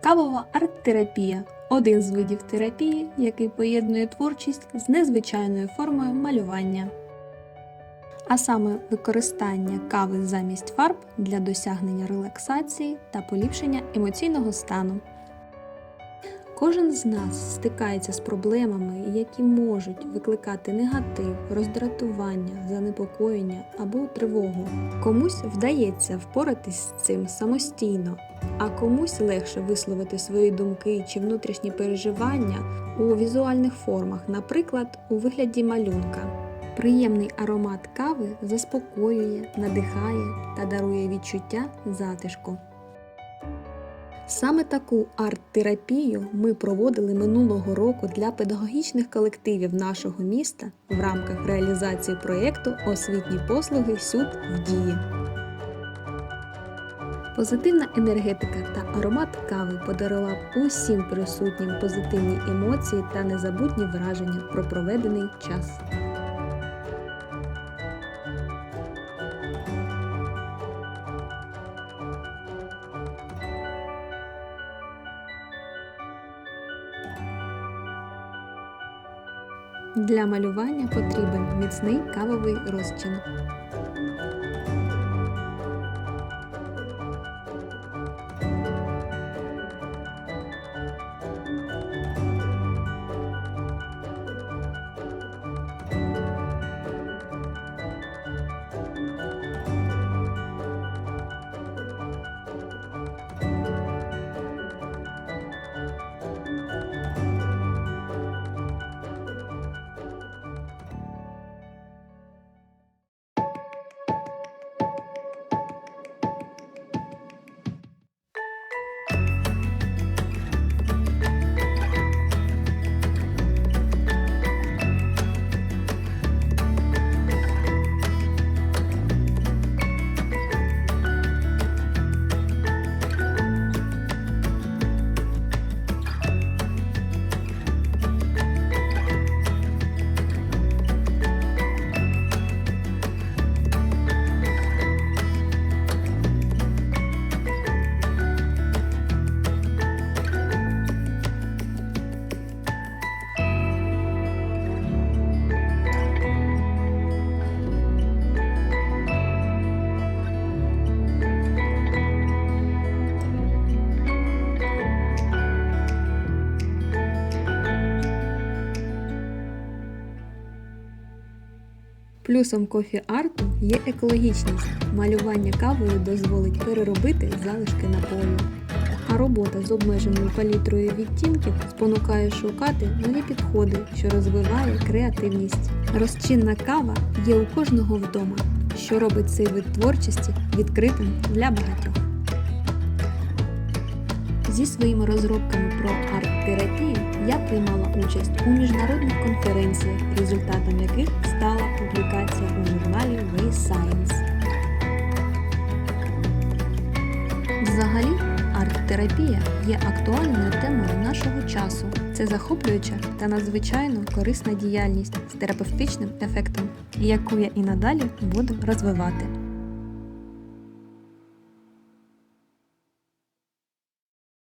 Кавова арт-терапія один з видів терапії, який поєднує творчість з незвичайною формою малювання. А саме використання кави замість фарб для досягнення релаксації та поліпшення емоційного стану. Кожен з нас стикається з проблемами, які можуть викликати негатив, роздратування, занепокоєння або тривогу. Комусь вдається впоратись з цим самостійно, а комусь легше висловити свої думки чи внутрішні переживання у візуальних формах, наприклад, у вигляді малюнка. Приємний аромат кави заспокоює, надихає та дарує відчуття затишку. Саме таку арт-терапію ми проводили минулого року для педагогічних колективів нашого міста в рамках реалізації проєкту Освітні послуги СЮД в дії. Позитивна енергетика та аромат кави подарував усім присутнім позитивні емоції та незабутні враження про проведений час. Для малювання потрібен міцний кавовий розчин. Плюсом кофі-арту є екологічність. Малювання кавою дозволить переробити залишки напою. А робота з обмеженою палітрою відтінків спонукає шукати нові підходи, що розвиває креативність. Розчинна кава є у кожного вдома, що робить цей вид творчості відкритим для багатьох. Зі своїми розробками про арт-терапію я приймала участь у міжнародних конференціях, результатом яких стала публікація у журналі Way Science. Взагалі, арт-терапія є актуальною темою нашого часу. Це захоплююча та надзвичайно корисна діяльність з терапевтичним ефектом, яку я і надалі буду розвивати.